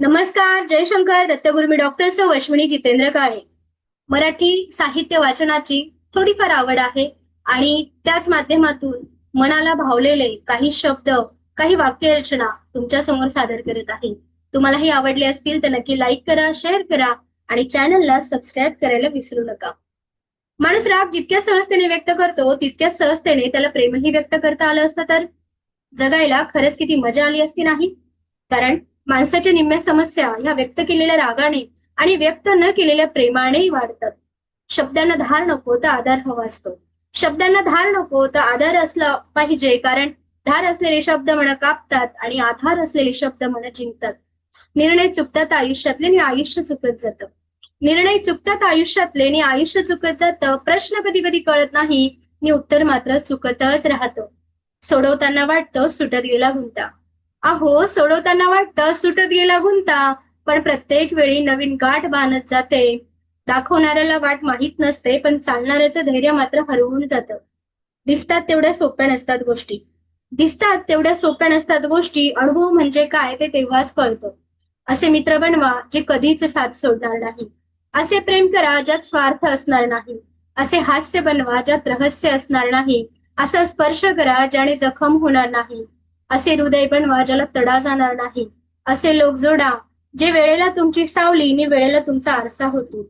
नमस्कार जयशंकर दत्तगुरु मी डॉक्टर सौ अश्विनी जितेंद्र काळे. मराठी साहित्य वाचनाची थोडीफार आवड आहे आणि त्याच माध्यमातून मनाला भावलेले काही शब्द काही वाक्यरचना तुमच्यासमोर सादर करत आहे. तुम्हाला हे आवडले असतील तर नक्की लाईक करा शेअर करा आणि चॅनलला सबस्क्राईब करायला विसरू नका. माणूस राग जितक्या सहजतेने व्यक्त करतो तितक्या सहजतेने त्याला प्रेमही व्यक्त करता आलं असतं तर जगायला खरंच किती मजा आली असती नाही? कारण माणसाच्या निम्म्या समस्या ह्या व्यक्त केलेल्या रागाने आणि व्यक्त न केलेल्या प्रेमानेही वाढतात. शब्दांना धार नको तर आधार हवा असतो. शब्दांना धार नको तर आधार असला पाहिजे कारण धार असलेले शब्द म्हण कापतात आणि आधार असलेले शब्द म्हण जिंकतात. निर्णय चुकतात आयुष्यातले आणि आयुष्य चुकत जातं. निर्णय चुकतात आयुष्यातले आणि आयुष्य चुकत जातं प्रश्न कधी कधी कळत नाही आणि उत्तर मात्र चुकतच राहतं. सोडवताना वाटतं सुटत गेला गुंता. अहो सोडवताना वाटतं सुटत गेला गुंता पण प्रत्येक वेळी नवीन गाठ बांधत जाते. दाखवणाऱ्याला वाट माहीत नसते पण चालणाऱ्याचं धैर्य मात्र हरवून जातं. दिसतात तेवढ्या सोप्या नसतात गोष्टी. दिसतात तेवढ्या सोप्या नसतात गोष्टी अनुभव म्हणजे काय ते तेव्हाच कळतं. असे मित्र बनवा जे कधीच साथ सोडणार नाही. असे प्रेम करा ज्यात स्वार्थ असणार नाही. असे हास्य बनवा ज्यात रहस्य असणार नाही. असा स्पर्श करा ज्याने जखम होणार नाही. असे हृदय बनवा ज्याला तडा जाणार नाही. असे लोक जोडा जे वेळेला तुमची सावली आणि वेळेला तुमचा आरसा होतो.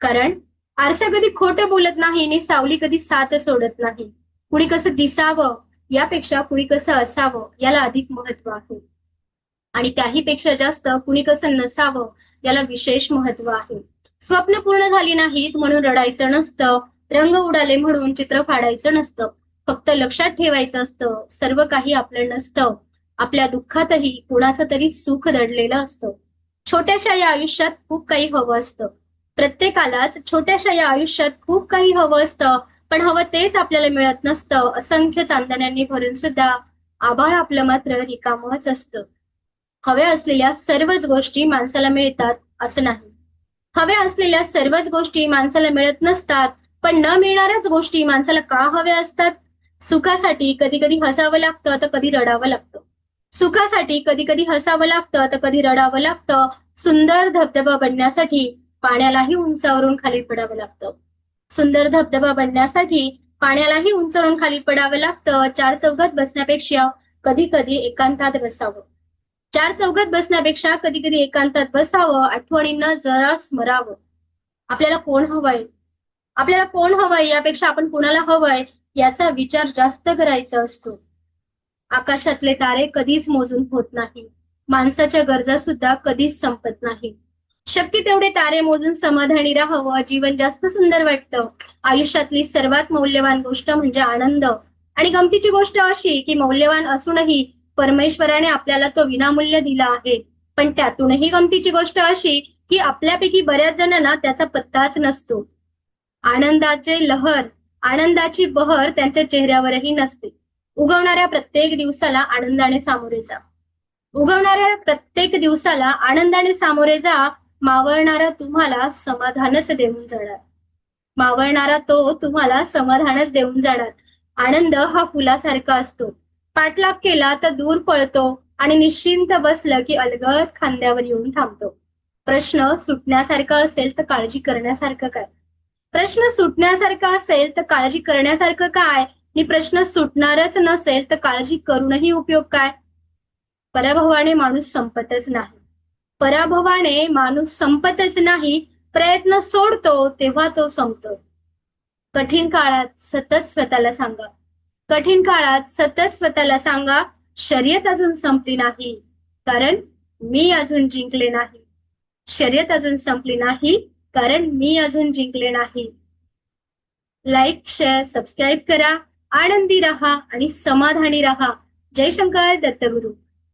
कारण आरसा कधी खोटं बोलत नाही आणि सावली कधी साथ सोडत नाही. कुणी कसं दिसावं यापेक्षा कुणी कसं असावं याला अधिक महत्त्व आहे. आणि त्याही पेक्षा जास्त कुणी कसं नसावं याला विशेष महत्त्व आहे. स्वप्न पूर्ण झाली नाहीत म्हणून रडायचं नसतं. रंग उडाले म्हणून चित्र फाडायचं नसतं. फक्त लक्षात ठेवायचं असतं. सर्व काही आपलं नसतं. आपल्या दुःखातही कुणाचं तरी सुख दडलेलं असतं. छोट्याशा या आयुष्यात खूप काही हवं असतं. प्रत्येकालाच छोट्याशा या आयुष्यात खूप काही हवं असतं. पण हवं तेच आपल्याला मिळत नसतं. असंख्य चांदण्यांनी भरून सुद्धा आभाळ आपलं मात्र रिकामच असतं. हव्या असलेल्या सर्वच गोष्टी माणसाला मिळतात असं नाही. हव्या असलेल्या सर्वच गोष्टी माणसाला मिळत नसतात. पण न मिळणाऱ्याच गोष्टी माणसाला का हव्या असतात? सुखासाठी कधी कधी हसावं लागतं तर कधी रडावं लागतं. सुखासाठी कधी कधी हसावं लागतं तर कधी रडावं लागतं. सुंदर धबधबा बनण्यासाठी पाण्यालाही उंचावरून खाली पडावं लागतं. सुंदर धबधबा बनण्यासाठी पाण्यालाही उंचावरून खाली पडावं लागतं. चार चौघात बसण्यापेक्षा कधी कधी एकांतात बसावं. चार चौघात बसण्यापेक्षा कधी कधी एकांतात बसावं. आठवणींना जरा स्मरावं. आपल्याला कोण हवंय? आपल्याला कोण हवंय? यापेक्षा आपण कुणाला हवंय? याचा विचार जास्त करायचा असतो. आकाशातले तारे कधीच मोजून होत नाही. माणसाच्या गरजा सुद्धा कधीच संपत नाही. शक्य तेवढे तारे मोजून समाधानी राहावं जीवन जास्त सुंदर वाटतं. आयुष्यातली सर्वात मौल्यवान गोष्ट म्हणजे आनंद. आणि गमतीची गोष्ट अशी की मौल्यवान असूनही परमेश्वराने आपल्याला तो विनामूल्य दिला आहे. पण त्यातूनही गमतीची गोष्ट अशी की आपल्यापैकी बऱ्याच जणांना त्याचा पत्ताच नसतो. आनंदाचे लहर आनंदाची बहर त्यांच्या चेहऱ्यावरही नसते. उगवणाऱ्या प्रत्येक दिवसाला आनंदाने सामोरे जा. उगवणाऱ्या प्रत्येक दिवसाला आनंदाने सामोरे जा मावळणारा तुम्हाला समाधानच देऊन जाणार. मावळणारा तो तुम्हाला समाधानच देऊन जाणार. आनंद हा फुलासारखा असतो. पाठलाग केला तर दूर पळतो आणि निश्चिंत बसलं की अलगद खांद्यावर येऊन थांबतो. प्रश्न सुटण्यासारखा असेल तर काळजी करण्यासारखं काय? प्रश्न सुटण्यासारखा असेल तर काळजी करण्यासारखं काय? आणि प्रश्न सुटणारच नसेल तर काळजी करूनही उपयोग काय? पराभवाने माणूस संपतच नाही. पराभवाने माणूस संपतच नाही प्रयत्न सोडतो तेव्हा तो संपतो. कठीण काळात सतत स्वतःला सांगा. कठीण काळात सतत स्वतःला सांगा शर्यत अजून संपली नाही. कारण मी अजून जिंकले नाही. शर्यत अजून संपली नाही. कारण मी अजून जिंकले नाही. लाईक शेअर सबस्क्राईब करा आनंदी रहा आणि समाधानी राहा. जयशंकर दत्तगुरु.